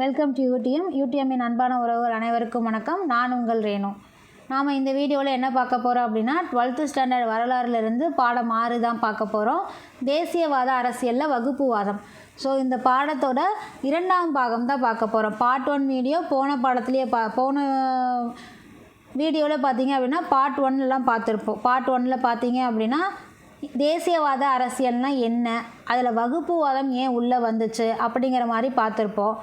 Welcome to UTM யூடிஎம்மின் அன்பான உறவுகள் அனைவருக்கும் வணக்கம். நான் உங்கள் ரேணு. நாம் இந்த வீடியோவில் என்ன பார்க்க போகிறோம் அப்படின்னா டுவெல்த்து ஸ்டாண்டர்ட் வரலாறுலேருந்து பாடம் ஆறு தான் பார்க்க போகிறோம் தேசியவாத அரசியலில் வகுப்புவாதம். ஸோ இந்த பாடத்தோட இரண்டாம் பாகம் தான் பார்க்க போகிறோம் பார்ட் ஒன் வீடியோ போன பாடத்துலேயே பா போன வீடியோவில் பார்த்தீங்க அப்படின்னா பார்ட் ஒன்லாம் பார்த்துருப்போம். பார்ட் ஒன்னில் பார்த்தீங்க அப்படின்னா தேசியவாத அரசியல்னால் என்ன? அதில் வகுப்புவாதம் ஏன் உள்ளே வந்துச்சு? அப்படிங்கிற மாதிரி பார்த்துருப்போம்.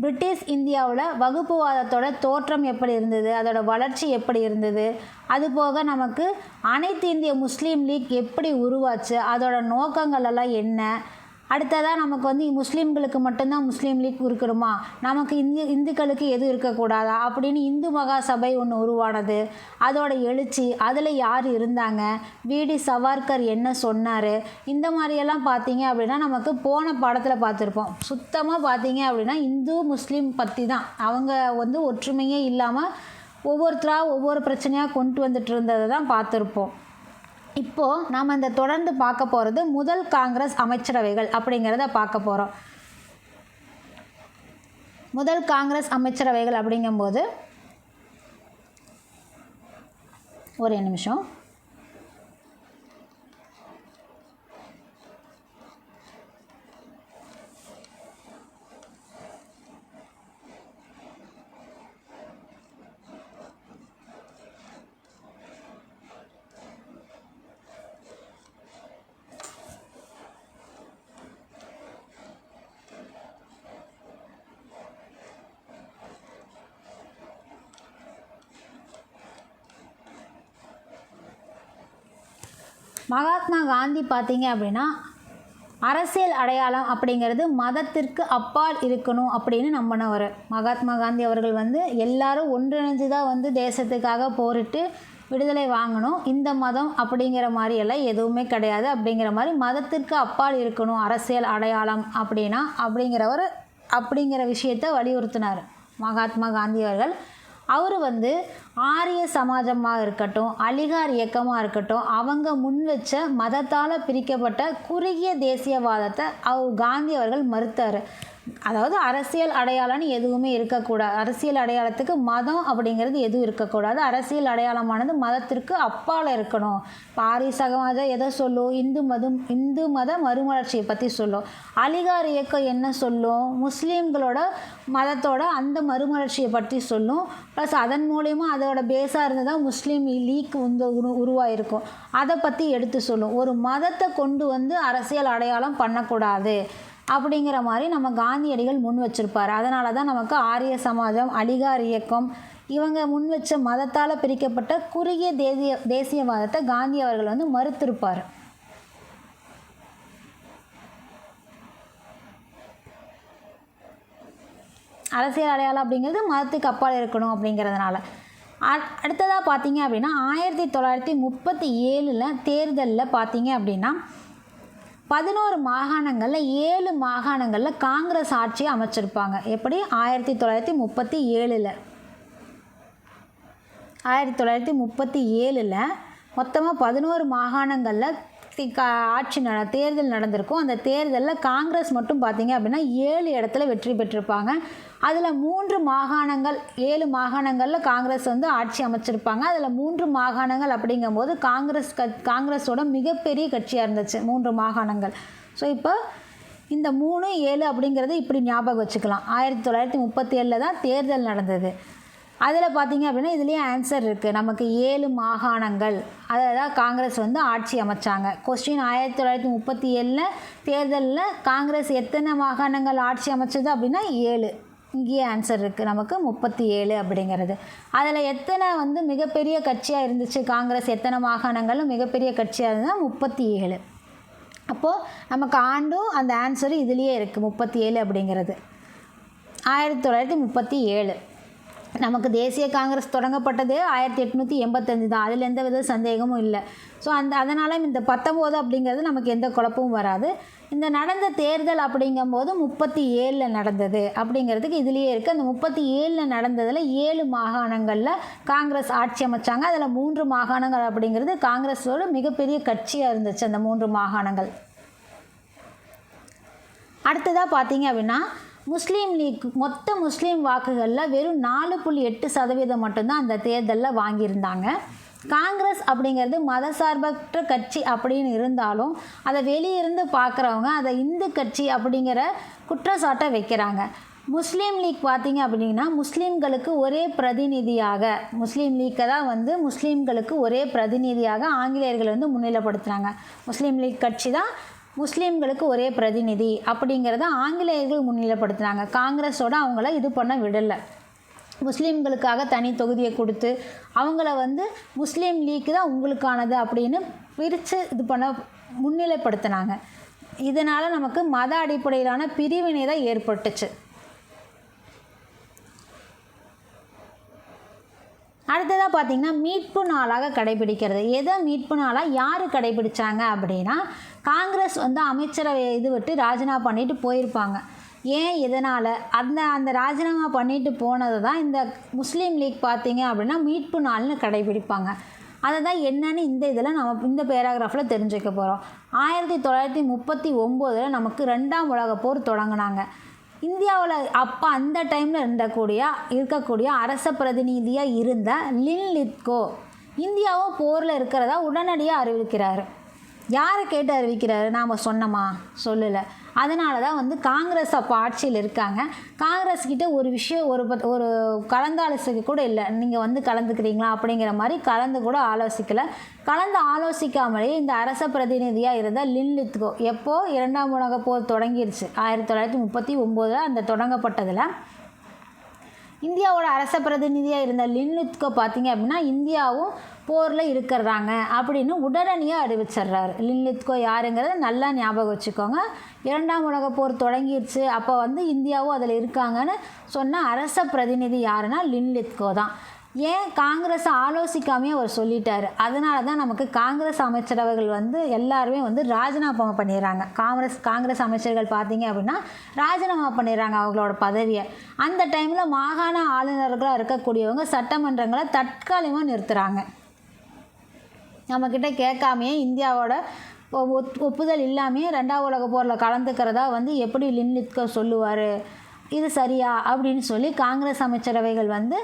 பிரிட்டிஷ் இந்தியாவில் வகுப்புவாதத்தோட தோற்றம் எப்படி இருந்தது? அதோட வளர்ச்சி எப்படி இருந்தது? அதுபோக நமக்கு அனைத்து இந்திய முஸ்லீம் லீக் எப்படி உருவாச்சு? அதோட நோக்கங்கள் எல்லாம் என்ன? அடுத்ததாக நமக்கு வந்து முஸ்லீம்களுக்கு மட்டும்தான் முஸ்லீம் லீக் இருக்கணுமா நமக்கு இந்து இந்துக்களுக்கு எதுவும் இருக்கக்கூடாதா? அப்படின்னு இந்து மகா சபை ஒன்று உருவானது. அதோட எழுச்சி அதில் யார் இருந்தாங்க? விடி சவார்கர் என்ன சொன்னார்? இந்த மாதிரியெல்லாம் பார்த்தீங்க அப்படின்னா நமக்கு போன படத்தில் பார்த்துருப்போம் சுத்தமாக பார்த்தீங்க அப்படின்னா இந்து முஸ்லீம் பற்றி தான் அவங்க வந்து ஒற்றுமையே இல்லாமல் ஒவ்வொருத்தராக ஒவ்வொரு பிரச்சனையாக கொண்டு வந்துட்டு இருந்ததை தான் பார்த்துருப்போம் இப்போது நாம் இந்த தொடர்ந்து பார்க்க போகிறது முதல் காங்கிரஸ் அமைச்சரவைகள் அப்படிங்கிறத பார்க்க போகிறோம் முதல் காங்கிரஸ் அமைச்சரவைகள் அப்படிங்கும்போது ஒரே நிமிஷம். மகாத்மா காந்தி பார்த்தீங்க அப்படின்னா அரசியல் அடையாளம் அப்படிங்கிறது மதத்திற்கு அப்பால் இருக்கணும் அப்படின்னு நம்பினவர். மகாத்மா காந்தி அவர்கள் வந்து எல்லாரும் ஒன்றிணைஞ்சு தான் வந்து தேசத்துக்காக போரிட்டு விடுதலை வாங்கணும். இந்த மதம் அப்படிங்கிற மாதிரி எல்லாம் எதுவுமே கிடையாது. அப்படிங்கிற மாதிரி மதத்திற்கு அப்பால் இருக்கணும் அரசியல் அடையாளம் அப்படின்னா அப்படிங்கிறவர் அப்படிங்கிற விஷயத்தை வலியுறுத்தினார். மகாத்மா காந்தி அவர்கள் அவர் வந்து ஆரிய சமாஜமாக இருக்கட்டும் அலிகார் இயக்கமாக இருக்கட்டும் அவங்க முன் வச்ச மதத்தால் பிரிக்கப்பட்ட குறுகிய தேசியவாதத்தை அவர் காந்தி அவர்கள் மறுத்தார். அதாவது அரசியல் அடையாளம்னு எதுவுமே இருக்கக்கூடாது. அரசியல் அடையாளத்துக்கு மதம் அப்படிங்கிறது எதுவும் இருக்கக்கூடாது. அரசியல் அடையாளமானது மதத்திற்கு அப்பால் இருக்கணும். பாரி ஆரிய எதை சொல்லும்? இந்து மதம் இந்து மத மறுமலர்ச்சியை பற்றி சொல்லும். அலிகார் இயக்கம் என்ன சொல்லும்? முஸ்லீம்களோட மதத்தோட அந்த மறுமலர்ச்சியை பற்றி சொல்லும். ப்ளஸ் அதன் மூலயமா அதோட பேஸாக இருந்து தான் முஸ்லீம் லீக் வந்து உரு உருவாயிருக்கும். அதை பற்றி எடுத்து சொல்லும். ஒரு மதத்தை கொண்டு வந்து அரசியல் அடையாளம் பண்ணக்கூடாது. அப்படிங்கிற மாதிரி நம்ம காந்தியடிகள் முன் வச்சிருப்பார். அதனால தான் நமக்கு ஆரிய சமாஜம் அலிகார் இயக்கம் இவங்க முன் வச்ச மதத்தால் பிரிக்கப்பட்ட குறுகிய தேசிய தேசியவாதத்தை காந்தி அவர்கள் வந்து மறுத்திருப்பார். அரசியல் அடையாளம் அப்படிங்கிறது மதத்துக்கு அப்பால் இருக்கணும் அப்படிங்கிறதுனால. அடுத்ததாக பார்த்தீங்க அப்படின்னா ஆயிரத்தி தொள்ளாயிரத்தி முப்பத்தி ஏழில் தேர்தலில் பார்த்தீங்க அப்படின்னா பதினோரு மாகாணங்களில் ஏழு மாகாணங்களில் காங்கிரஸ் ஆட்சி அமைச்சிருப்பாங்க. எப்படி? ஆயிரத்தி தொள்ளாயிரத்தி முப்பத்தி ஏழில். ஆயிரத்தி தொள்ளாயிரத்தி முப்பத்தி ஏழில் மொத்தமாக பதினோரு மாகாணங்களில் ஆட்சி நட தேர்தல் நடந்திருக்கும். அந்த தேர்தலில் காங்கிரஸ் மட்டும் பார்த்திங்க அப்படின்னா ஏழு இடத்துல வெற்றி பெற்றிருப்பாங்க. அதில் மூன்று மாகாணங்கள் ஏழு மாகாணங்களில் காங்கிரஸ் வந்து ஆட்சி அமைச்சிருப்பாங்க. அதில் மூன்று மாகாணங்கள் அப்படிங்கும்போது காங்கிரஸ் க காங்கிரஸோட மிகப்பெரிய கட்சியாக இருந்துச்சு மூன்று மாகாணங்கள். ஸோ இப்போ இந்த மூணு ஏழு அப்படிங்கிறது இப்படி ஞாபகம் வச்சுக்கலாம். ஆயிரத்தி தொள்ளாயிரத்தி முப்பத்தி ஏழில் தான் தேர்தல் நடந்தது. அதில் பார்த்தீங்க அப்படின்னா இதுலேயே ஆன்சர் இருக்குது நமக்கு ஏழு மாகாணங்கள். அதில் தான் காங்கிரஸ் வந்து ஆட்சி அமைச்சாங்க. கொஸ்டின் ஆயிரத்தி தொள்ளாயிரத்தி முப்பத்தி ஏழில் தேர்தலில் காங்கிரஸ் எத்தனை மாகாணங்கள் ஆட்சி அமைச்சது அப்படின்னா ஏழு. இங்கேயே ஆன்சர் இருக்குது நமக்கு முப்பத்தி ஏழு அப்படிங்கிறது. அதில் எத்தனை வந்து மிகப்பெரிய கட்சியாக இருந்துச்சு? காங்கிரஸ் எத்தனை மாகாணங்களும் மிகப்பெரிய கட்சியாக இருந்தால் முப்பத்தி ஏழு. அப்போது நமக்கு ஆண்டும் அந்த ஆன்சரும் இதுலேயே இருக்குது முப்பத்தி ஏழு அப்படிங்கிறது. ஆயிரத்தி தொள்ளாயிரத்தி முப்பத்தி ஏழு. நமக்கு தேசிய காங்கிரஸ் தொடங்கப்பட்டது ஆயிரத்தி எட்நூற்றி எண்பத்தஞ்சு தான். அதில் எந்த வித சந்தேகமும் இல்லை. ஸோ அந்த அதனால் இந்த பத்தொம்போது அப்படிங்கிறது நமக்கு எந்த குழப்பமும் வராது. இந்த நடந்த தேர்தல் அப்படிங்கும்போது முப்பத்தி ஏழில் நடந்தது அப்படிங்கிறதுக்கு இதுலேயே இருக்குது அந்த முப்பத்தி ஏழில் நடந்ததில் ஏழு மாகாணங்களில் காங்கிரஸ் ஆட்சி அமைச்சாங்க. அதில் மூன்று மாகாணங்கள் அப்படிங்கிறது காங்கிரஸோட மிகப்பெரிய கட்சியாக இருந்துச்சு அந்த மூன்று மாகாணங்கள். அடுத்ததாக பார்த்தீங்க அப்படின்னா முஸ்லீம் லீக் மொத்த முஸ்லீம் வாக்குகளில் வெறும் நாலு புள்ளி எட்டு சதவீதம் மட்டும்தான் அந்த தேர்தலில் வாங்கியிருந்தாங்க. காங்கிரஸ் அப்படிங்கிறது மதசார்பற்ற கட்சி அப்படின்னு இருந்தாலும் அதை வெளியிருந்து பார்க்குறவங்க அதை இந்து கட்சி அப்படிங்கிற குற்றச்சாட்டை வைக்கிறாங்க. முஸ்லீம் லீக் பார்த்தீங்க அப்படின்னா முஸ்லீம்களுக்கு ஒரே பிரதிநிதியாக முஸ்லீம் லீக்கை தான் வந்து முஸ்லீம்களுக்கு ஒரே பிரதிநிதியாக ஆங்கிலேயர்கள் வந்து முன்னிலைப்படுத்துகிறாங்க முஸ்லீம் லீக் கட்சி தான் முஸ்லீம்களுக்கு ஒரே பிரதிநிதி அப்படிங்கிறத ஆங்கிலேயர்கள் முன்னிலைப்படுத்தினாங்க. காங்கிரஸோட அவங்கள இது பண்ண விடலை. முஸ்லீம்களுக்காக தனி தொகுதியை கொடுத்து அவங்கள வந்து முஸ்லீம் லீக் தான் உங்களுக்கானது அப்படின்னு பிரித்து இது பண்ண முன்னிலைப்படுத்தினாங்க. இதனால் நமக்கு மத அடிப்படையிலான பிரிவினை தான் ஏற்பட்டுச்சு. அடுத்ததாக பார்த்திங்கன்னா மீட்பு நாளாக கடைபிடிக்கிறது. எதை மீட்பு நாளாக யார் கடைபிடித்தாங்க அப்படின்னா காங்கிரஸ் வந்து அமைச்சரவை இது விட்டு ராஜினாமா பண்ணிட்டு போயிருப்பாங்க. ஏன் இதனால்? அந்த அந்த ராஜினாமா பண்ணிட்டு போனது தான் இந்த முஸ்லீம் லீக் பார்த்தீங்க அப்படின்னா மீட்பு நாள்னு கடைபிடிப்பாங்க. அதை தான் என்னன்னு இந்த இதில் நம்ம இந்த பேராகிராஃபில் தெரிஞ்சுக்க போகிறோம். ஆயிரத்தி தொள்ளாயிரத்தி முப்பத்தி ஒம்போதில் நமக்கு ரெண்டாம் உலக போர் தொடங்கினாங்க. இந்தியாவில் அப்போ அந்த டைமில் இருந்தக்கூடிய இருக்கக்கூடிய அரச பிரதிநிதியாக இருந்த லின் லித்கோ இந்தியாவும் போரில் இருக்கிறதா உடனடியாக அறிவிக்கிறார். யாரை கேட்டு அறிவிக்கிறாரு? நாம் சொன்னோமா? சொல்லலை. அதனால தான் வந்து காங்கிரஸ் அப்போ ஆட்சியில் இருக்காங்க. காங்கிரஸ் கிட்ட ஒரு விஷயம் ஒரு ஒரு கலந்தாலோசிக்க கூட இல்லை. நீங்கள் வந்து கலந்துக்கிறீங்களா அப்படிங்கிற மாதிரி கலந்து கூட ஆலோசிக்கலை. கலந்து ஆலோசிக்காமலே இந்த அரச பிரதிநிதியாக இருந்தால் லின்லித்கோ எப்போது இரண்டாம் உலக போர் தொடங்கிருச்சு? ஆயிரத்தி தொள்ளாயிரத்தி முப்பத்தி ஒம்போதில் அந்த தொடங்கப்பட்டதில். இந்தியாவோட அரச பிரதிநிதியாக இருந்த லின்லித்கோ பார்த்தீங்க அப்படின்னா இந்தியாவும் போரில் இருக்கிறாங்க அப்படின்னு உடனடியாக அறிவிச்சிடுறாரு. லில்லித்கோ யாருங்கிறத நல்லா ஞாபகம் வச்சுக்கோங்க. இரண்டாம் உலக போர் தொடங்கிடுச்சு அப்போ வந்து இந்தியாவும் அதில் இருக்காங்கன்னு சொன்ன அரச பிரதிநிதி யாருன்னா லின்லித்கோ தான். ஏன் காங்கிரஸ் ஆலோசிக்காமே அவர் சொல்லிட்டார். அதனால தான் நமக்கு காங்கிரஸ் அமைச்சரவைகள் வந்து எல்லாருமே வந்து ராஜினாமா பண்ணிடுறாங்க. காங்கிரஸ் காங்கிரஸ் அமைச்சர்கள் பார்த்தீங்க அப்படின்னா ராஜினாமா பண்ணிடுறாங்க அவங்களோட பதவியை. அந்த டைமில் மாகாண ஆளுநர்களாக இருக்கக்கூடியவங்க சட்டமன்றங்களை தற்காலிகமாக நிறுத்துகிறாங்க நம்மக்கிட்ட கேட்காமையே இந்தியாவோட ஒ- ஒத்- ஒப்புதல் இல்லாமையே ரெண்டாவது உலக போரில் கலந்துக்கிறதா வந்து எப்படி லின்லித்கோ சொல்லுவார்? இது சரியா? அப்படின்னு சொல்லி காங்கிரஸ் அமைச்சரவைகள் வந்து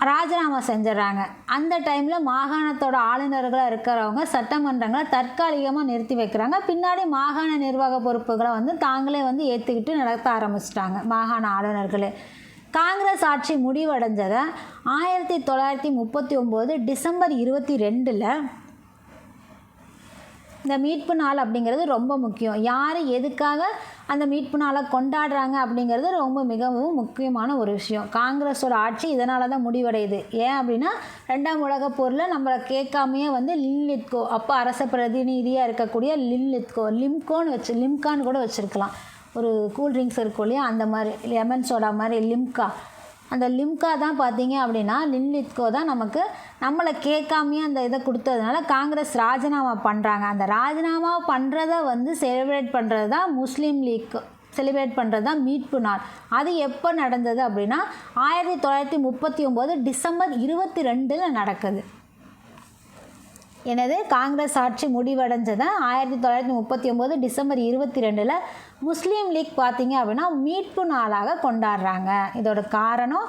ராஜினாமா செஞ்சிடறாங்க. அந்த டைமில் மாகாணத்தோட ஆளுநர்களாக இருக்கிறவங்க சட்டமன்றங்களை தற்காலிகமாக நிறுத்தி வைக்கிறாங்க. பின்னாடி மாகாண நிர்வாக பொறுப்புகளை வந்து தாங்களே வந்து ஏற்றுக்கிட்டு நடத்த ஆரம்பிச்சிட்டாங்க மாகாண ஆளுநர்களே. காங்கிரஸ் ஆட்சி முடிவடைஞ்சதை ஆயிரத்தி தொள்ளாயிரத்தி முப்பத்தி ஒம்பது டிசம்பர் இருபத்தி ரெண்டில் இந்த மீட்பு நாள் அப்படிங்கிறது ரொம்ப முக்கியம். யார் எதுக்காக அந்த மீட்பு நாளை கொண்டாடுறாங்க அப்படிங்கிறது ரொம்ப மிகவும் முக்கியமான ஒரு விஷயம். காங்கிரஸோட ஆட்சி இதனால தான் முடிவடையுது. ஏன் அப்படின்னா ரெண்டாம் உலகப் போரில் நம்மளை கேட்காமையே வந்து லின்லித்கோ அப்போ அரச பிரதிநிதியாக இருக்கக்கூடிய லின்லித்கோ லிம்கோன்னு வச்சு லிம்கான்னு கூட வச்சுருக்கலாம். ஒரு கூல் ட்ரிங்க்ஸ் இருக்கும் இல்லையா அந்த மாதிரி லெமன் சோடா மாதிரி லிம்கா. அந்த லிம்கா தான் பார்த்தீங்க அப்படின்னா லின்லித்கோ தான் நமக்கு நம்மளை கேட்காமையே அந்த இதை கொடுத்ததுனால காங்கிரஸ் ராஜினாமா பண்ணுறாங்க. அந்த ராஜினாமா பண்ணுறத வந்து செலிப்ரேட் பண்ணுறது தான் முஸ்லீம் லீக். செலிப்ரேட் பண்ணுறது தான் மீட்பு நாள். அது எப்போ நடந்தது அப்படின்னா ஆயிரத்தி தொள்ளாயிரத்தி முப்பத்தி ஒம்பது டிசம்பர் இருபத்தி ரெண்டில் நடக்குது. எனது காங்கிரஸ் ஆட்சி முடிவடைஞ்சதை ஆயிரத்தி தொள்ளாயிரத்தி முப்பத்தி ஒம்பது டிசம்பர் இருபத்தி ரெண்டில் முஸ்லீம் லீக் பார்த்தீங்க அப்படின்னா மீட்பு நாளாக கொண்டாடுறாங்க. இதோட காரணம்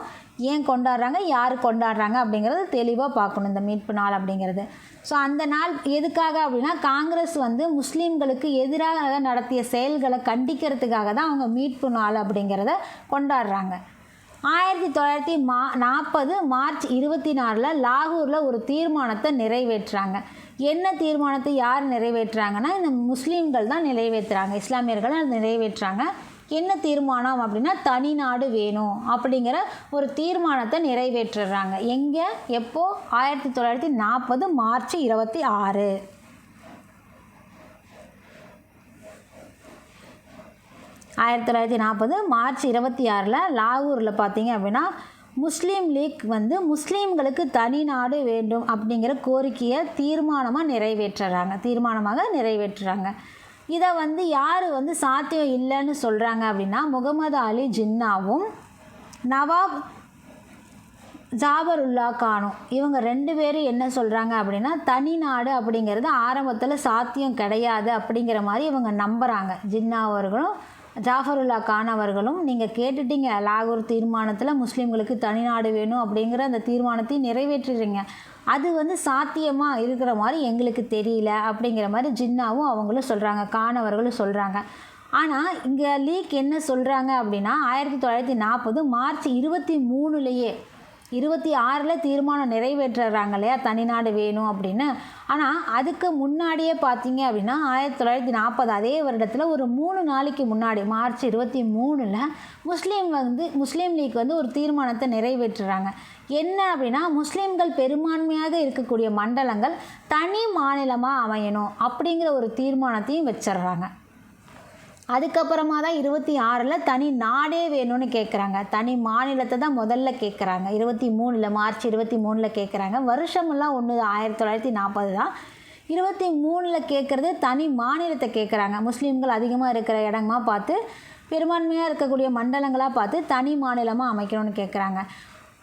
ஏன் கொண்டாடுறாங்க? யார் கொண்டாடுறாங்க? அப்படிங்கிறது தெளிவாக பார்க்கணும் இந்த மீட்பு நாள் அப்படிங்கிறது. ஸோ அந்த நாள் எதுக்காக அப்படின்னா காங்கிரஸ் வந்து முஸ்லீம்களுக்கு எதிராக நடத்திய செயல்களை கண்டிக்கிறதுக்காக தான் அவங்க மீட்பு நாள் அப்படிங்கிறத கொண்டாடுறாங்க. ஆயிரத்தி தொள்ளாயிரத்தி மா நாற்பது மார்ச் இருபத்தி நாலில் லாகூரில் ஒரு தீர்மானத்தை நிறைவேற்றுறாங்க என்ன தீர்மானத்தை யார் நிறைவேற்றுறாங்கன்னா இந்த முஸ்லீம்கள் தான் நிறைவேற்றுறாங்க. இஸ்லாமியர்கள் அதை நிறைவேற்றுறாங்க என்ன தீர்மானம் அப்படின்னா தனி நாடு வேணும் அப்படிங்கிற ஒரு தீர்மானத்தை நிறைவேற்றுறாங்க. எங்கே? எப்போது ஆயிரத்தி தொள்ளாயிரத்தி நாற்பது மார்ச் இருபத்தி ஆறு. ஆயிரத்தி தொள்ளாயிரத்தி நாற்பது மார்ச் இருபத்தி ஆறில் லாகூரில் பார்த்தீங்க அப்படின்னா முஸ்லீம் லீக் வந்து முஸ்லீம்களுக்கு தனி நாடு வேண்டும் அப்படிங்கிற கோரிக்கையை தீர்மானமாக நிறைவேற்றுறாங்க. தீர்மானமாக நிறைவேற்றுறாங்க. இதை வந்து யார் வந்து சாத்தியம் இல்லைன்னு சொல்கிறாங்க அப்படின்னா முகமது அலி ஜின்னாவும் நவாப் ஜாபருல்லா கானும். இவங்க ரெண்டு பேரும் என்ன சொல்கிறாங்க அப்படின்னா தனி நாடு அப்படிங்கிறது ஆரம்பத்தில் சாத்தியம் கிடையாது அப்படிங்கிற மாதிரி இவங்க நம்புகிறாங்க ஜின்னா அவர்களும் ஜாஃபருல்லா கான் அவர்களும் நீங்கள் கேட்டுட்டீங்க லாகூர் தீர்மானத்தில் முஸ்லீம்களுக்கு தனிநாடு வேணும் அப்படிங்கிற அந்த தீர்மானத்தை நிறைவேற்றுறீங்க அது வந்து சாத்தியமாக இருக்கிற மாதிரி எங்களுக்கு தெரியல அப்படிங்கிற மாதிரி ஜின்னாவும் அவங்களும் சொல்கிறாங்க கான் அவர்களும் சொல்கிறாங்க ஆனால் இங்கே லீக் என்ன சொல்கிறாங்க அப்படின்னா ஆயிரத்தி தொள்ளாயிரத்தி நாற்பது மார்ச் இருபத்தி மூணுலேயே இருபத்தி ஆறில் தீர்மானம் நிறைவேற்றுறாங்க இல்லையா தனிநாடு வேணும் அப்படின்னு. ஆனால் அதுக்கு முன்னாடியே பார்த்தீங்க அப்படின்னா ஆயிரத்தி தொள்ளாயிரத்தி நாற்பது அதே வருடத்தில் ஒரு மூணு நாளைக்கு முன்னாடி மார்ச் இருபத்தி மூணில் முஸ்லீம் வந்து முஸ்லீம் லீக் வந்து ஒரு தீர்மானத்தை நிறைவேற்றுறாங்க. என்ன அப்படின்னா முஸ்லீம்கள் பெரும்பான்மையாக இருக்கக்கூடிய மண்டலங்கள் தனி மாநிலமாக அமையணும் அப்படிங்கிற ஒரு தீர்மானத்தையும் வச்சிடுறாங்க. அதுக்கப்புறமா தான் இருபத்தி ஆறில் தனி நாடே வேணும்னு கேட்குறாங்க தனி மாநிலத்தை தான் முதல்ல கேட்குறாங்க இருபத்தி மூணில் மார்ச் இருபத்தி மூணில் கேட்குறாங்க வருஷமெல்லாம் ஒன்று ஆயிரத்தி தொள்ளாயிரத்தி நாற்பது தான். இருபத்தி மூணில் கேட்குறது தனி மாநிலத்தை கேட்குறாங்க முஸ்லீம்கள் அதிகமாக இருக்கிற இடமா பார்த்து பெரும்பான்மையாக இருக்கக்கூடிய மண்டலங்களாக பார்த்து தனி மாநிலமாக அமைக்கணும்னு கேட்குறாங்க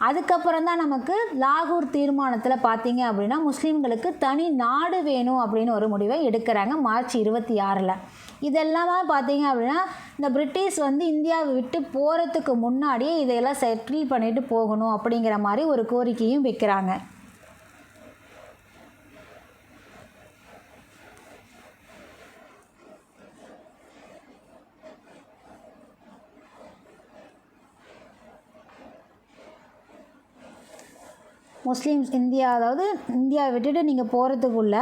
அதுக்கப்புறம் தான் நமக்கு லாகூர் தீர்மானத்தில் பார்த்தீங்க அப்படின்னா முஸ்லீம்களுக்கு தனி நாடு வேணும் அப்படின்னு ஒரு முடிவை எடுக்கிறாங்க மார்ச் இருபத்தி ஆறில். இதெல்லாமே பார்த்தீங்க அப்படின்னா இந்த பிரிட்டிஷ் வந்து இந்தியாவை விட்டு போகிறதுக்கு முன்னாடியே இதையெல்லாம் செட்டில் பண்ணிட்டு போகணும் அப்படிங்கிற மாதிரி ஒரு கோரிக்கையும் வைக்கிறாங்க. முஸ்லீம்ஸ் இந்தியா அதாவது இந்தியாவை விட்டுட்டு நீங்கள் போகிறதுக்குள்ள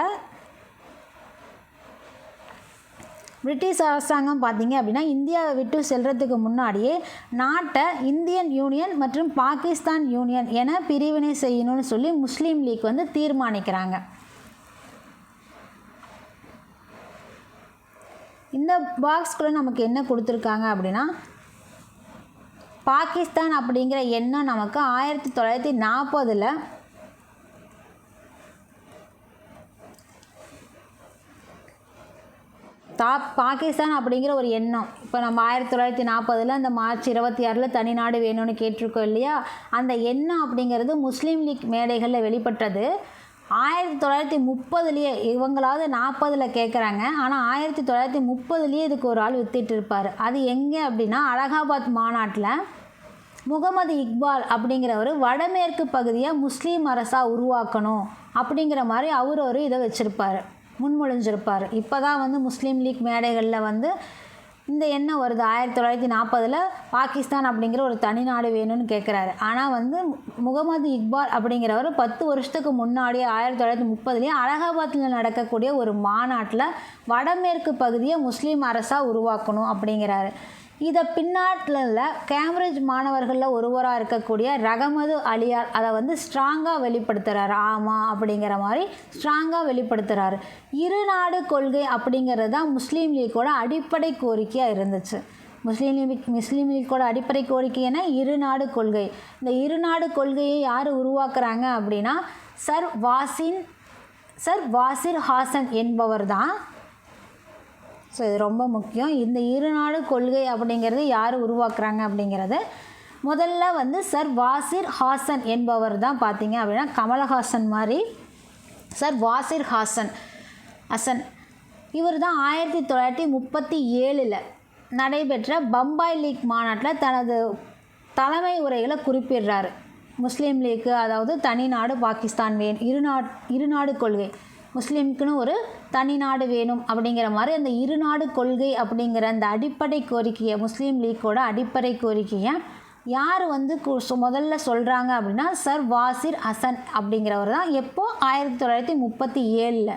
பிரிட்டிஷ் அரசாங்கம் பார்த்தீங்க அப்படின்னா இந்தியாவை விட்டு செல்றதுக்கு முன்னாடியே நாட்டை இந்தியன் யூனியன் மற்றும் பாகிஸ்தான் யூனியன் என பிரிவினை செய்யணும்னு சொல்லி முஸ்லீம் லீக் வந்து தீர்மானிக்கிறாங்க. இந்த பாக்ஸ்குள்ளே நமக்கு என்ன கொடுத்துருக்காங்க அப்படின்னா பாகிஸ்தான் அப்படிங்கிற எண்ணம் நமக்கு ஆயிரத்தி தொள்ளாயிரத்தி நாற்பதில் தா பாகிஸ்தான் அப்படிங்கிற ஒரு எண்ணம். இப்போ நம்ம ஆயிரத்தி தொள்ளாயிரத்தி நாற்பதில் அந்த மார்ச் இருபத்தி ஆறில் தனிநாடு வேணும்னு கேட்டிருக்கோம் இல்லையா? அந்த எண்ணம் அப்படிங்கிறது முஸ்லீம் லீக் மேடைகளில் வெளிப்பட்டது. ஆயிரத்தி தொள்ளாயிரத்தி முப்பதுலேயே இவங்களாவது நாற்பதில் கேட்குறாங்க ஆனால் ஆயிரத்தி தொள்ளாயிரத்தி முப்பதுலேயே இதுக்கு ஒரு ஆள் வித்திட்டு இருப்பார் அது எங்கே அப்படின்னா அலகாபாத் மாநாட்டில் முகமது இக்பால் அப்படிங்கிறவர் வடமேற்கு பகுதியை முஸ்லீம் அரசாக உருவாக்கணும் அப்படிங்கிற மாதிரி அவர் ஒரு இதை வச்சுருப்பார். முன்மொழிஞ்சிருப்பார். இப்போ தான் வந்து முஸ்லீம் லீக் மேடைகளில் வந்து இந்த எண்ணம் வருது. ஆயிரத்தி தொள்ளாயிரத்தி நாற்பதில் பாகிஸ்தான் அப்படிங்கிற ஒரு தனிநாடு வேணும்னு கேட்குறாரு ஆனால் வந்து முகமது இக்பால் அப்படிங்கிறவர் பத்து வருஷத்துக்கு முன்னாடியே ஆயிரத்தி தொள்ளாயிரத்தி முப்பதுலேயே அலகாபாத்தில் நடக்கக்கூடிய ஒரு மாநாட்டில் வடமேற்கு பகுதியை முஸ்லீம் அரசாக உருவாக்கணும் அப்படிங்கிறாரு. இதை பின்னாட்டில் கேம்பிரிட்ஜ் மாணவர்களில் ஒருவராக இருக்கக்கூடிய ரகமது அலியார் அதை வந்து ஸ்ட்ராங்காக வெளிப்படுத்துகிறார் ஆமாம் அப்படிங்கிற மாதிரி ஸ்ட்ராங்காக வெளிப்படுத்துகிறாரு இரு நாடு கொள்கை அப்படிங்கிறது தான் முஸ்லீம் லீக்கோட அடிப்படை கோரிக்கையாக இருந்துச்சு. முஸ்லீம் லீக் முஸ்லீம் லீக்கோட அடிப்படை கோரிக்கை என்ன? இரு நாடு கொள்கை. இந்த இரு நாடு கொள்கையை யார் உருவாக்குறாங்க அப்படின்னா சர் வாசின் சர் வாசிர் ஹாசன் என்பவர் தான் ஸோ இது ரொம்ப முக்கியம். இந்த இரு நாடு கொள்கை அப்படிங்கிறது யார் உருவாக்குறாங்க அப்படிங்கிறது முதல்ல வந்து சர் வாசிர் ஹாசன் என்பவர் தான் பார்த்தீங்க அப்படின்னா கமலஹாசன் மாதிரி சர் வாசிர் ஹாசன் ஹசன். இவர் தான் ஆயிரத்தி தொள்ளாயிரத்தி முப்பத்தி ஏழில் நடைபெற்ற பம்பாய் லீக் மாநாட்டில் தனது தலைமை உரைகளை குறிப்பிடுறாரு. முஸ்லீம் லீக்கு அதாவது தனி நாடு பாகிஸ்தான் வேன் இரு நாட் இரு நாடு கொள்கை. முஸ்லீமுக்குன்னு ஒரு தனி நாடு வேணும் அப்படிங்கிற மாதிரி அந்த இரு நாடு கொள்கை அப்படிங்கிற அந்த அடிப்படை கோரிக்கையை முஸ்லீம் லீக்கோட அடிப்படை கோரிக்கையை யார் வந்து கு- முதல்ல சொல்கிறாங்க அப்படின்னா சர் வாசிர் ஹசன் அப்படிங்கிறவர் தான். எப்போ? ஆயிரத்தி தொள்ளாயிரத்தி முப்பத்தி ஏழில்.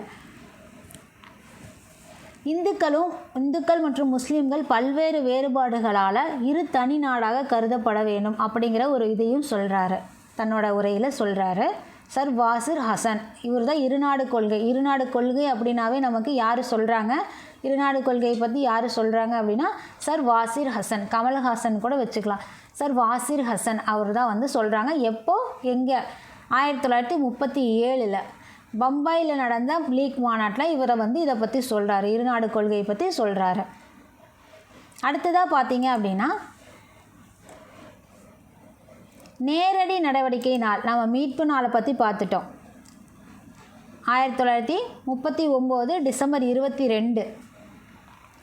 இந்துக்களும் இந்துக்கள் மற்றும் முஸ்லீம்கள் பல்வேறு வேறுபாடுகளால் இரு தனி நாடாக கருதப்பட வேண்டும் அப்படிங்கிற ஒரு இதையும் சொல்கிறாரு தன்னோட உரையில் சொல்கிறாரு சர் வாசிர் ஹசன். இவர் தான் இருநாடு கொள்கை. இருநாடு கொள்கை அப்படின்னாவே நமக்கு யார் சொல்கிறாங்க இருநாடு கொள்கையை பற்றி யார் சொல்கிறாங்க அப்படின்னா சர் வாசிர் ஹசன். கமல்ஹாசன் கூட வச்சுக்கலாம். சர் வாசிர் ஹசன் அவர் தான் வந்து சொல்கிறாங்க எப்போ? எங்கே? ஆயிரத்தி தொள்ளாயிரத்தி முப்பத்தி ஏழில். பம்பாயில் நடந்த லீக் மாநாட்டில் இவரை வந்து இதை பற்றி சொல்கிறாரு இருநாடு கொள்கையை பற்றி சொல்கிறாரு அடுத்ததாக பார்த்தீங்க அப்படின்னா நேரடி நடவடிக்கை நாள் நம்ம மீட்பு நாளை பற்றி பார்த்துட்டோம். ஆயிரத்தி தொள்ளாயிரத்தி முப்பத்தி ஒம்பது டிசம்பர் இருபத்தி ரெண்டு.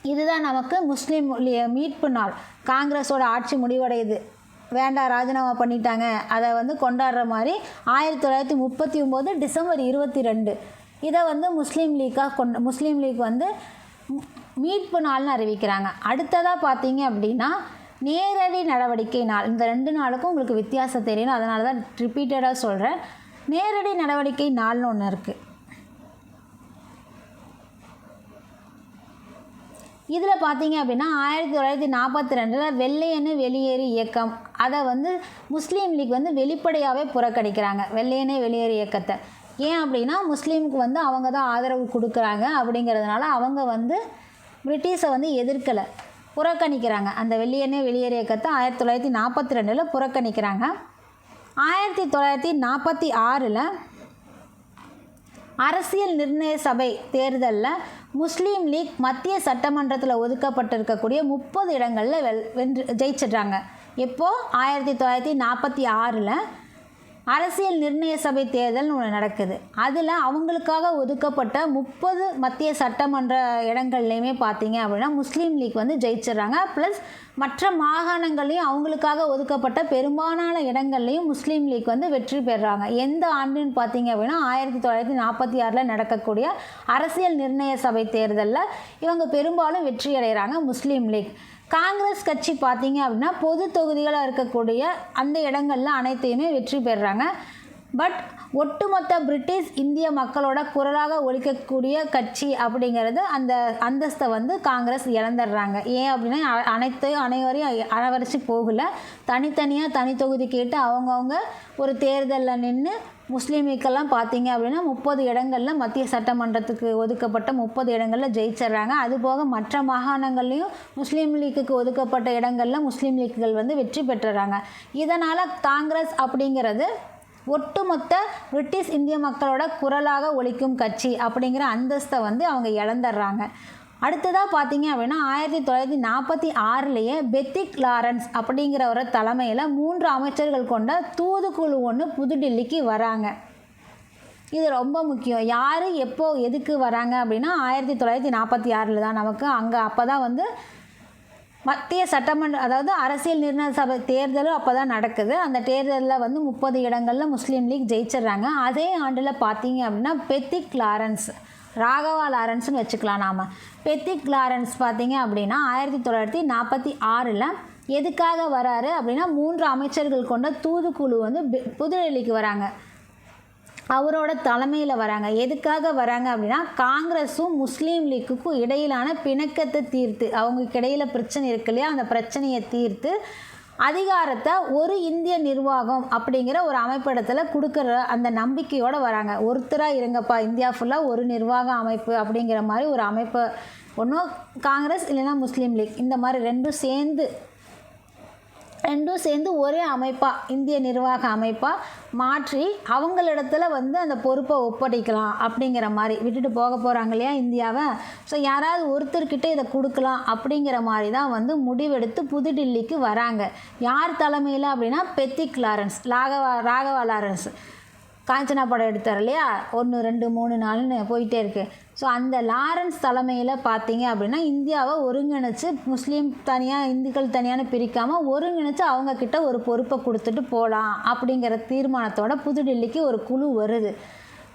இதுதான் நமக்கு முஸ்லீம் லீ- மீட்பு நாள். காங்கிரஸோட ஆட்சி முடிவடையுது. வேண்டாம் ராஜினாமா பண்ணிட்டாங்க. அதை வந்து கொண்டாடுற மாதிரி ஆயிரத்தி தொள்ளாயிரத்தி முப்பத்தி ஒம்பது டிசம்பர் இருபத்தி ரெண்டு. இதை வந்து முஸ்லீம் லீக்காக கொண்டு முஸ்லீம் லீக் வந்து மீட்பு நாள்னு அறிவிக்கிறாங்க. அடுத்ததாக பார்த்தீங்க அப்படின்னா நேரடி நடவடிக்கை நாள். இந்த ரெண்டு நாளுக்கும் உங்களுக்கு வித்தியாசம் தெரியணும். அதனால தான் ரிப்பீட்டடாக சொல்கிறேன் நேரடி நடவடிக்கை நாள்னு ஒன்று இருக்குது இதில் பார்த்தீங்க அப்படின்னா ஆயிரத்தி தொள்ளாயிரத்தி நாற்பத்தி ரெண்டில் வெள்ளையனு வெளியேறு இயக்கம். அதை வந்து முஸ்லீம் லீக் வந்து வெளிப்படையாகவே புறக்கணிக்கிறாங்க. வெள்ளையனே வெளியேறு இயக்கத்தை. ஏன் அப்படின்னா முஸ்லீமுக்கு வந்து அவங்க தான் ஆதரவு கொடுக்குறாங்க அப்படிங்கிறதுனால அவங்க வந்து பிரிட்டிஷை வந்து எதிர்க்கலை. புறக்கணிக்கிறாங்க. அந்த வெள்ளியனே வெளியேறு இயக்கத்தை ஆயிரத்தி தொள்ளாயிரத்தி நாற்பத்தி ரெண்டில் புறக்கணிக்கிறாங்க. ஆயிரத்தி தொள்ளாயிரத்தி நாற்பத்தி ஆறில் அரசியல் நிர்ணய சபை தேர்தலில் முஸ்லீம் லீக் மத்திய சட்டமன்றத்தில் ஒதுக்கப்பட்டிருக்கக்கூடிய முப்பது இடங்களில் வெல் வென்று ஜெயிச்சிடுறாங்க. எப்போது ஆயிரத்தி தொள்ளாயிரத்தி நாற்பத்தி ஆறில் அரசியல் நிர்ணய சபை தேர்தல்னு ஒன்று நடக்குது. அதில் அவங்களுக்காக ஒதுக்கப்பட்ட முப்பது மத்திய சட்டமன்ற இடங்கள்லையுமே பார்த்தீங்க அப்படின்னா முஸ்லீம் லீக் வந்து ஜெயிச்சிடுறாங்க. ப்ளஸ் மற்ற மாகாணங்களையும் அவங்களுக்காக ஒதுக்கப்பட்ட பெரும்பாலான இடங்கள்லையும் முஸ்லீம் லீக் வந்து வெற்றி பெறுறாங்க எந்த ஆண்டுன்னு பார்த்தீங்க அப்படின்னா ஆயிரத்தி தொள்ளாயிரத்தி நாற்பத்தி ஆறில் நடக்கக்கூடிய அரசியல் நிர்ணய சபை தேர்தலில் இவங்க பெரும்பாலும் வெற்றி அடைகிறாங்க முஸ்லீம் லீக். காங்கிரஸ் கட்சி பார்த்தீங்க அப்படின்னா பொது தொகுதிகளாக இருக்கக்கூடிய அந்த இடங்கள்ல அனைத்தையுமே வெற்றி பெறுறாங்க. பட் ஒட்டுமொத்த பிரிட்டிஷ் இந்திய மக்களோட குரலாக ஒழிக்கக்கூடிய கட்சி அப்படிங்கிறது அந்த அந்தஸ்தை வந்து காங்கிரஸ் இழந்துடுறாங்க. ஏன் அப்படின்னா அ- அனைத்தையும் அனைவரையும் அ- போகலை. தனித்தனியாக தனி தொகுதி கேட்டு அவங்கவுங்க ஒரு தேர்தலில் நின்று முஸ்லீம் லீக்கெல்லாம் பார்த்தீங்க அப்படின்னா முப்பது இடங்களில் மத்திய சட்டமன்றத்துக்கு ஒதுக்கப்பட்ட முப்பது இடங்களில் ஜெயிச்சிடுறாங்க. அதுபோக மற்ற மாகாணங்கள்லேயும் முஸ்லீம் லீக்குக்கு ஒதுக்கப்பட்ட இடங்களில் முஸ்லீம் லீக்குகள் வந்து வெற்றி பெற்றுறாங்க. இதனால் காங்கிரஸ் அப்படிங்கிறது ஒட்டுமொத்த பிரிட்டிஷ் இந்திய மக்களோட குரலாக ஒழிக்கும் கட்சி அப்படிங்கிற அந்தஸ்தை வந்து அவங்க இழந்துடுறாங்க. அடுத்ததாக பார்த்தீங்க அப்படின்னா ஆயிரத்தி தொள்ளாயிரத்தி நாற்பத்தி ஆறுலேயே பெத்திக் லாரன்ஸ் அப்படிங்கிறவர தலைமையில் மூன்று அமைச்சர்கள் கொண்ட தூதுக்குழு ஒன்று புதுடில்லிக்கு வராங்க. இது ரொம்ப முக்கியம். யார் எப்போ எதுக்கு வராங்க அப்படின்னா ஆயிரத்தி தொள்ளாயிரத்தி நாற்பத்தி ஆறில் தான் நமக்கு. அங்கே அப்போ தான் வந்து மத்திய சட்டமன்ற அதாவது அரசியல் நிர்ணய சபை தேர்தலும் அப்போ தான் நடக்குது. அந்த தேர்தலில் வந்து முப்பது இடங்களில் முஸ்லீம் லீக் ஜெயிச்சிடுறாங்க அதே ஆண்டில் பார்த்தீங்க அப்படின்னா பெத்திக் லாரன்ஸ் ராகவா லாரன்ஸ்னு வச்சுக்கலாம் நாம். பெத்திக் லாரன்ஸ் பார்த்தீங்க அப்படின்னா ஆயிரத்தி தொள்ளாயிரத்தி நாற்பத்தி ஆறில் எதுக்காக வராரு அப்படின்னா மூன்று அமைச்சர்கள் கொண்ட தூதுக்குழு வந்து புதுடெல்லிக்கு வராங்க. அவரோட தலைமையில் வராங்க. எதுக்காக வராங்க அப்படின்னா காங்கிரஸும் முஸ்லீம் லீக்குக்கும் இடையிலான பிணக்கத்தை தீர்த்து அவங்களுக்கு இடையில பிரச்சனை இருக்கு இல்லையா? அந்த பிரச்சனையை தீர்த்து அதிகாரத்தை ஒரு இந்திய நிர்வாகம் அப்படிங்கிற ஒரு அமைப்பிடத்தில் கொடுக்குற அந்த நம்பிக்கையோடு வராங்க. ஒருத்தராக இருங்கப்பா இந்தியா ஃபுல்லாக ஒரு நிர்வாக அமைப்பு அப்படிங்கிற மாதிரி ஒரு அமைப்பு ஒன்றும் காங்கிரஸ் இல்லைன்னா முஸ்லீம் லீக் இந்த மாதிரி ரெண்டும் சேர்ந்து ரெண்டும் சேர்ந்து ஒரே அமைப்பாக இந்திய நிர்வாக அமைப்பாக மாற்றி அவங்களிடத்துல வந்து அந்த பொறுப்பை ஒப்படைக்கலாம் அப்படிங்கிற மாதிரி. விட்டுட்டு போக போகிறாங்க இல்லையா இந்தியாவை? ஸோ யாராவது ஒருத்தர்கிட்ட இதை கொடுக்கலாம் அப்படிங்கிற மாதிரி தான் வந்து முடிவெடுத்து புதுடில்லிக்கு வராங்க. யார் தலைமையில் அப்படின்னா Pethick Lawrence Raghava Raghava Lawrence. Kanchana படம் எடுத்தார் இல்லையா? ஒன்று ரெண்டு மூணு நாலுன்னு போயிட்டே இருக்குது ஸோ அந்த லாரன்ஸ் தலைமையில் பார்த்தீங்க அப்படின்னா இந்தியாவை ஒருங்கிணைச்சு முஸ்லீம் தனியாக இந்துக்கள் தனியான பிரிக்காமல் ஒருங்கிணைச்சு அவங்கக்கிட்ட ஒரு பொறுப்பை கொடுத்துட்டு போகலாம் அப்படிங்கிற தீர்மானத்தோட புதுடில்லிக்கு ஒரு குழு வருது.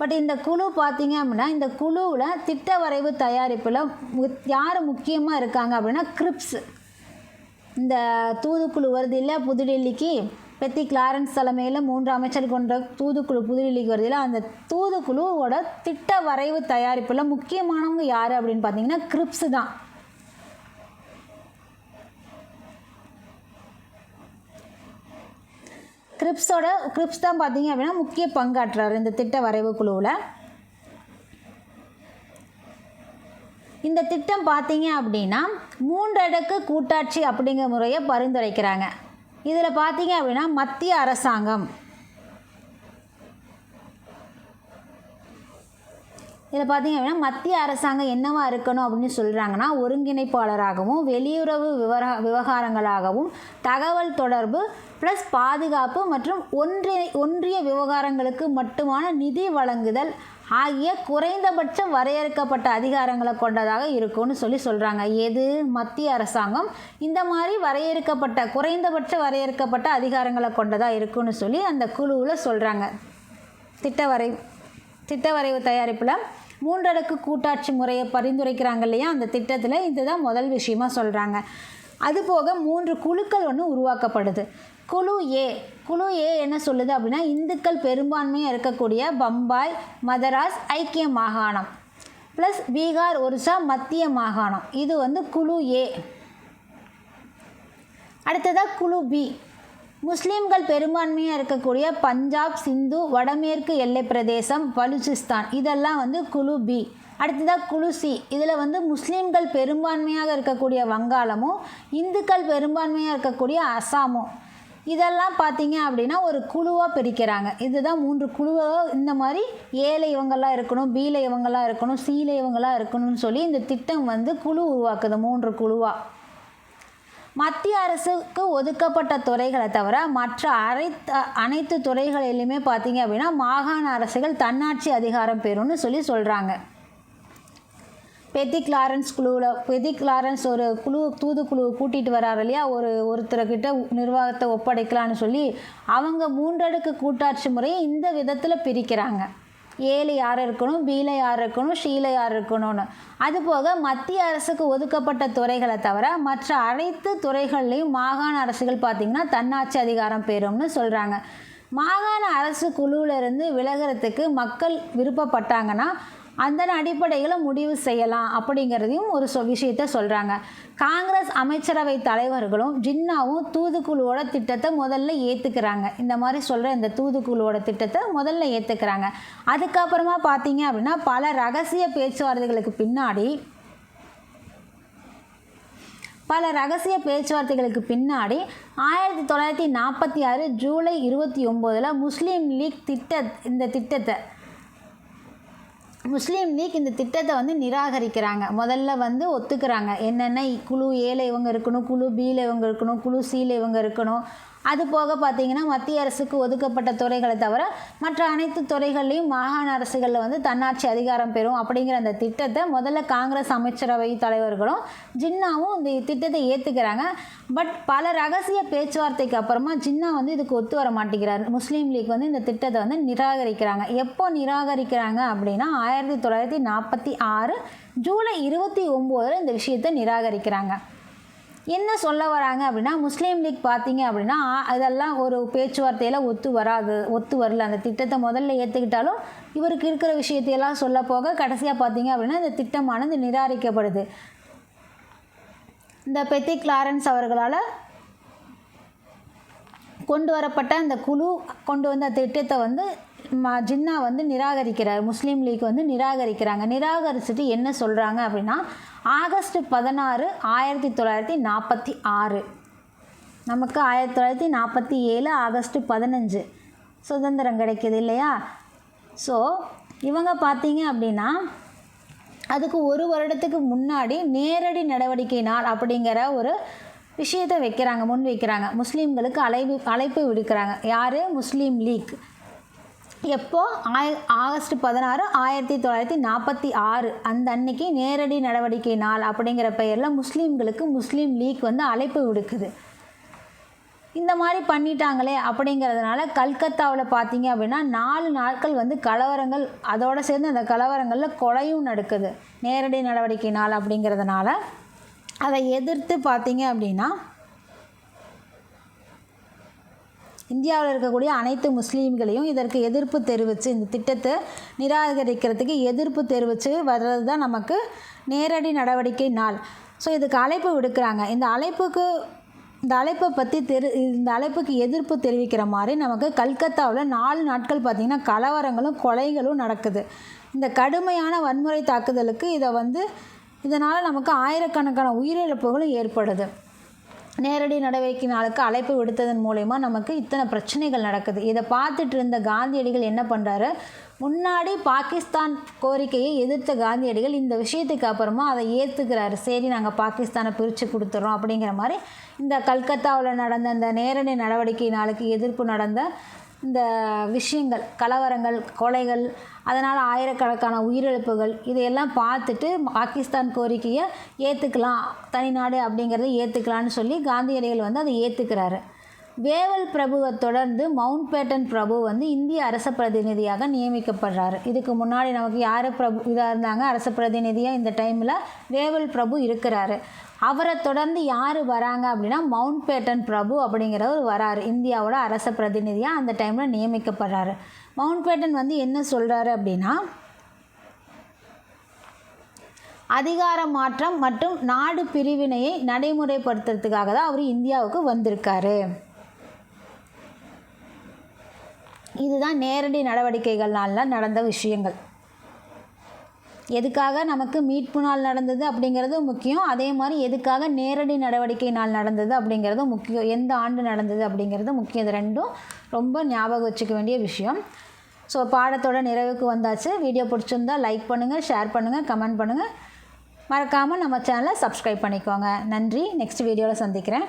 பட் இந்த குழு பார்த்தீங்க அப்படின்னா இந்த குழுவில் திட்ட வரைவு தயாரிப்பில் யார் முக்கியமாக இருக்காங்க அப்படின்னா கிரிப்ஸ். இந்த தூதுக்குழு வருது இல்லை புதுடெல்லிக்கு? பெத்தி கிளாரன்ஸ் தலைமையில் மூன்று அமைச்சர் கொண்ட தூதுக்குழு புதுடெல்லிக்கு வருதில் அந்த தூதுக்குழுவோட திட்ட வரைவு தயாரிப்பில் முக்கியமானவங்க யார் அப்படின்னு பார்த்தீங்கன்னா கிரிப்ஸு தான். கிரிப்ஸோட கிரிப்ஸ் தான் பார்த்தீங்க அப்படின்னா முக்கிய பங்காற்றுறாரு இந்த திட்ட வரைவு குழுவில். இந்த திட்டம் பார்த்தீங்க அப்படின்னா மூன்றடுக்கு கூட்டாட்சி அப்படிங்கிற முறையை பரிந்துரைக்கிறாங்க. இதில் பார்த்தீங்க அப்படின்னா மத்திய அரசாங்கம். இதில் பார்த்தீங்க அப்படின்னா மத்திய அரசாங்கம் என்னவா இருக்கணும் அப்படின்னு சொல்கிறாங்கன்னா ஒருங்கிணைப்பாளராகவும் வெளியுறவு விவர விவகாரங்களாகவும் தகவல் தொடர்பு ப்ளஸ் பாதுகாப்பு மற்றும் ஒன்றிய ஒன்றிய விவகாரங்களுக்கு மட்டுமான நிதி வழங்குதல் ஆகிய குறைந்தபட்சம் வரையறுக்கப்பட்ட அதிகாரங்களை கொண்டதாக இருக்கும்னு சொல்லி சொல்கிறாங்க எது? மத்திய அரசாங்கம். இந்த மாதிரி வரையறுக்கப்பட்ட குறைந்தபட்ச வரையறுக்கப்பட்ட அதிகாரங்களை கொண்டதாக இருக்கும்னு சொல்லி அந்த குழுவில் சொல்கிறாங்க திட்டவரை திட்டவரைவு தயாரிப்பில் மூன்றடுக்கு கூட்டாட்சி முறையை பரிந்துரைக்கிறாங்க இல்லையா? அந்த திட்டத்தில் இதுதான் முதல் விஷயமா சொல்கிறாங்க அதுபோக மூன்று குழுக்கள் ஒன்று உருவாக்கப்படுது. குழு ஏ. குழு ஏ என்ன சொல்லுது அப்படின்னா இந்துக்கள் பெரும்பான்மையாக இருக்கக்கூடிய பம்பாய் மதராஸ் ஐக்கிய மாகாணம் ப்ளஸ் பீகார் ஒரிசா மத்திய மாகாணம். இது வந்து குழு ஏ. அடுத்ததாக குழு பி. முஸ்லீம்கள் பெரும்பான்மையாக இருக்கக்கூடிய பஞ்சாப் சிந்து வடமேற்கு எல்லை பிரதேசம் பலுச்சிஸ்தான் இதெல்லாம் வந்து குழு பி. அடுத்ததாக குழு சி. இதில் வந்து முஸ்லீம்கள் பெரும்பான்மையாக இருக்கக்கூடிய வங்காளமும் இந்துக்கள் பெரும்பான்மையாக இருக்கக்கூடிய அசாமும். இதெல்லாம் பார்த்தீங்க அப்படின்னா ஒரு குழுவாக பிரிக்கிறாங்க. இதுதான் மூன்று குழுவாக இந்த மாதிரி ஏல இவங்கெல்லாம் இருக்கணும் பீல இவங்கெல்லாம் இருக்கணும் சீல இவங்கெல்லாம் இருக்கணும்னு சொல்லி இந்த திட்டம் வந்து குழு உருவாக்குது மூன்று குழுவாக மத்திய அரசுக்கு ஒதுக்கப்பட்ட துறைகளை தவிர மற்ற அனைத்து அனைத்து துறைகளிலுமே பார்த்தீங்க அப்படின்னா மாகாண அரசுகள் தன்னாட்சி அதிகாரம் பெறும்னு சொல்லி சொல்கிறாங்க பெத்தி லாரன்ஸ் குழுவில் பெத்தி லாரன்ஸ் ஒரு குழு தூதுக்குழு கூட்டிகிட்டு வராரு இல்லையா? ஒரு ஒருத்தர்கிட்ட நிர்வாகத்தை ஒப்படைக்கலான்னு சொல்லி அவங்க மூன்றடுக்கு கூட்டாட்சி முறையை இந்த விதத்தில் பிரிக்கிறாங்க. ஏழு யார் இருக்கணும் பீல யார் இருக்கணும் ஷீல யார் இருக்கணும்னு. அதுபோக மத்திய அரசுக்கு ஒதுக்கப்பட்ட துறைகளை தவிர மற்ற அனைத்து துறைகள்லையும் மாகாண அரசுகள் பார்த்திங்கன்னா தன்னாட்சி அதிகாரம் பெறும்னு சொல்கிறாங்க மாகாண அரசு குழுவிலிருந்து விலகிறதுக்கு மக்கள் விருப்பப்பட்டாங்கன்னா அந்த அடிப்படையில் முடிவு செய்யலாம் அப்படிங்கிறதையும் ஒரு சொ விஷயத்த சொல்கிறாங்க காங்கிரஸ் அமைச்சரவை தலைவர்களும் ஜின்னாவும் தூதுக்குழுவோட திட்டத்தை முதல்ல ஏற்றுக்கிறாங்க இந்த மாதிரி சொல்கிற இந்த தூதுக்குழுவோட திட்டத்தை முதல்ல ஏற்றுக்கிறாங்க அதுக்கப்புறமா பார்த்தீங்க அப்படின்னா பல ரகசிய பேச்சுவார்த்தைகளுக்கு பின்னாடி பல ரகசிய பேச்சுவார்த்தைகளுக்கு பின்னாடி ஆயிரத்தி தொள்ளாயிரத்தி நாற்பத்தி ஆறு ஜூலை இருபத்தி ஒம்போதில் முஸ்லீம் லீக் திட்ட இந்த திட்டத்தை முஸ்லீம் லீக் இந்த திட்டத்தை வந்து நிராகரிக்கிறாங்க. முதல்ல வந்து ஒத்துக்கிறாங்க. என்னென்ன குழு ஏல இவங்க இருக்கணும் குழு பியில் இவங்க இருக்கணும் குழு சியில் இவங்க இருக்கணும் அது போக பார்த்திங்கன்னா மத்திய அரசுக்கு ஒதுக்கப்பட்ட துறைகளை தவிர மற்ற அனைத்து துறைகள்லையும் மாகாண அரசுகளில் வந்து தன்னாட்சி அதிகாரம் பெறும் அப்படிங்கிற அந்த திட்டத்தை முதல்ல காங்கிரஸ் அமைச்சரவை தலைவர்களும் ஜின்னாவும் இந்த திட்டத்தை ஏற்றுக்கிறாங்க பட் பல ரகசிய பேச்சுவார்த்தைக்கு அப்புறமா ஜின்னா வந்து இதுக்கு ஒத்து வர மாட்டேங்கிறார். முஸ்லீம் லீக் வந்து இந்த திட்டத்தை வந்து நிராகரிக்கிறாங்க. எப்போ நிராகரிக்கிறாங்க அப்படின்னா ஆயிரத்தி தொள்ளாயிரத்தி நாற்பத்தி ஆறு ஜூலை இருபத்தி ஒம்போதில் இந்த விஷயத்தை நிராகரிக்கிறாங்க. என்ன சொல்ல வராங்க அப்படின்னா முஸ்லீம் லீக் பார்த்தீங்க அப்படின்னா அதெல்லாம் ஒரு பேச்சுவார்த்தையில் ஒத்து வராது ஒத்து வரல. அந்த திட்டத்தை முதல்ல ஏற்றுக்கிட்டாலும் இவருக்கு இருக்கிற விஷயத்தையெல்லாம் சொல்ல போக கடைசியாக பார்த்தீங்க அப்படின்னா இந்த திட்டமானது நிராகரிக்கப்படுது. இந்த பெத்திக் லாரன்ஸ் அவர்களால் கொண்டு வரப்பட்ட அந்த குழு கொண்டு வந்த திட்டத்தை வந்து ஜின்னா வந்து நிராகரிக்கிறார். முஸ்லீம் லீக் வந்து நிராகரிக்கிறாங்க. நிராகரிச்சுட்டு என்ன சொல்கிறாங்க அப்படின்னா ஆகஸ்ட் பதினாறு ஆயிரத்தி தொள்ளாயிரத்தி நாற்பத்தி ஆறு. நமக்கு ஆயிரத்தி தொள்ளாயிரத்தி நாற்பத்தி ஏழு ஆகஸ்ட் பதினஞ்சு சுதந்திரம் கிடைக்கிது இல்லையா? ஸோ இவங்க பார்த்தீங்க அப்படின்னா அதுக்கு ஒரு வருடத்துக்கு முன்னாடி நேரடி நடவடிக்கை நாள் அப்படிங்கிற ஒரு விஷயத்தை வைக்கிறாங்க முன் வைக்கிறாங்க முஸ்லீம்களுக்கு அழைப்பு அழைப்பு விடுக்கிறாங்க. யார்? முஸ்லீம் லீக். எப்போ? ஆய ஆகஸ்ட் பதினாறு ஆயிரத்தி தொள்ளாயிரத்தி நாற்பத்தி ஆறு. அந்த அன்னைக்கு நேரடி நடவடிக்கை நாள் அப்படிங்கிற பெயரில் முஸ்லீம்களுக்கு முஸ்லீம் லீக் வந்து அழைப்பு விடுக்குது. இந்த மாதிரி பண்ணிட்டாங்களே அப்படிங்கிறதுனால கல்கத்தாவில் பார்த்தீங்க அப்படின்னா நாலு நாட்கள் வந்து கலவரங்கள் அதோடு சேர்ந்து அந்த கலவரங்களில் கொலையும் நடக்குது. நேரடி நடவடிக்கை நாள் அப்படிங்கிறதுனால. அதை எதிர்த்து பார்த்தீங்க அப்படின்னா இந்தியாவில் இருக்கக்கூடிய அனைத்து முஸ்லீம்களையும் இதற்கு எதிர்ப்பு தெரிவித்து இந்த திட்டத்தை நிராகரிக்கிறதுக்கு எதிர்ப்பு தெரிவித்து வர்றது தான் நமக்கு நேரடி நடவடிக்கை நாள். ஸோ இதுக்கு அழைப்பு விடுக்கிறாங்க. இந்த அழைப்புக்கு இந்த அழைப்பை பற்றி தெரு இந்த அழைப்புக்கு எதிர்ப்பு தெரிவிக்கிற மாதிரி நமக்கு கல்கத்தாவில் நாலு நாட்கள் பார்த்திங்கன்னா கலவரங்களும் கொலைகளும் நடக்குது. இந்த கடுமையான வன்முறை தாக்குதலுக்கு இதை வந்து இதனால் நமக்கு ஆயிரக்கணக்கான உயிரிழப்புகளும் ஏற்படுது. நேரடி நடவடிக்கை நாளுக்கு அழைப்பு விடுத்ததன் மூலயமா நமக்கு இத்தனை பிரச்சனைகள் நடக்குது. இதை பார்த்துட்டு இருந்த காந்தியடிகள் என்ன பண்ணுறாரு முன்னாடி பாகிஸ்தான் கோரிக்கையை எதிர்த்த காந்தியடிகள் இந்த விஷயத்துக்கு அப்புறமா அதை ஏற்றுக்கிறாரு சரி நாங்கள் பாகிஸ்தானை பிரித்து கொடுத்துட்றோம் அப்படிங்கிற மாதிரி இந்த கல்கத்தாவில் நடந்த அந்த நேரடி நடவடிக்கை நாளுக்கு எதிர்ப்பு நடந்த இந்த விஷயங்கள் கலவரங்கள் கொலைகள் அதனால் ஆயிரக்கணக்கான உயிரிழப்புகள் இதையெல்லாம் பார்த்துட்டு பாகிஸ்தான் கோரிக்கையை ஏற்றுக்கலாம் தனிநாடு அப்படிங்கிறத ஏற்றுக்கலான்னு சொல்லி காந்தியடிகள் வந்து அதை ஏற்றுக்கிறாரு வேவல் பிரபுவை தொடர்ந்து மவுண்ட் பேட்டன் பிரபு வந்து இந்திய அரச பிரதிநிதியாக நியமிக்கப்படுறாரு. இதுக்கு முன்னாடி நமக்கு யார் பிரபு இதாக இருந்தாங்க? அரச பிரதிநிதியாக இந்த டைமில் வேவல் பிரபு இருக்கிறாரு. அவரை தொடர்ந்து யார் வராங்க அப்படின்னா மவுண்ட் பேட்டன் பிரபு அப்படிங்கிறவர் வராரு. இந்தியாவோட அரச பிரதிநிதியாக அந்த டைமில் நியமிக்கப்படுறாரு. மவுண்ட் பேட்டன் வந்து என்ன சொல்கிறாரு அப்படின்னா அதிகார மாற்றம் மற்றும் நாடு பிரிவினையை நடைமுறைப்படுத்துறதுக்காக தான் அவர் இந்தியாவுக்கு வந்திருக்காரு. இதுதான் நேரடி நடவடிக்கைகள்னால நடந்த விஷயங்கள். எதுக்காக நமக்கு மீட்பு நாள் நடந்தது அப்படிங்கிறது முக்கியம். அதே மாதிரி எதுக்காக நேரடி நடவடிக்கை நாள் நடந்தது அப்படிங்கிறது முக்கியம். எந்த ஆண்டு நடந்தது அப்படிங்கிறது முக்கியம். இது ரெண்டும் ரொம்ப ஞாபகம் வச்சுக்க வேண்டிய விஷயம். ஸோ பாடத்தோட நிறைவுக்கு வந்தாச்சு. வீடியோ பிடிச்சிருந்தா லைக் பண்ணுங்கள் ஷேர் பண்ணுங்கள் கமெண்ட் பண்ணுங்கள் மறக்காமல் நம்ம சேனலை சப்ஸ்கிரைப் பண்ணிக்கோங்க. நன்றி. நெக்ஸ்ட் வீடியோவில் சந்திக்கிறேன்.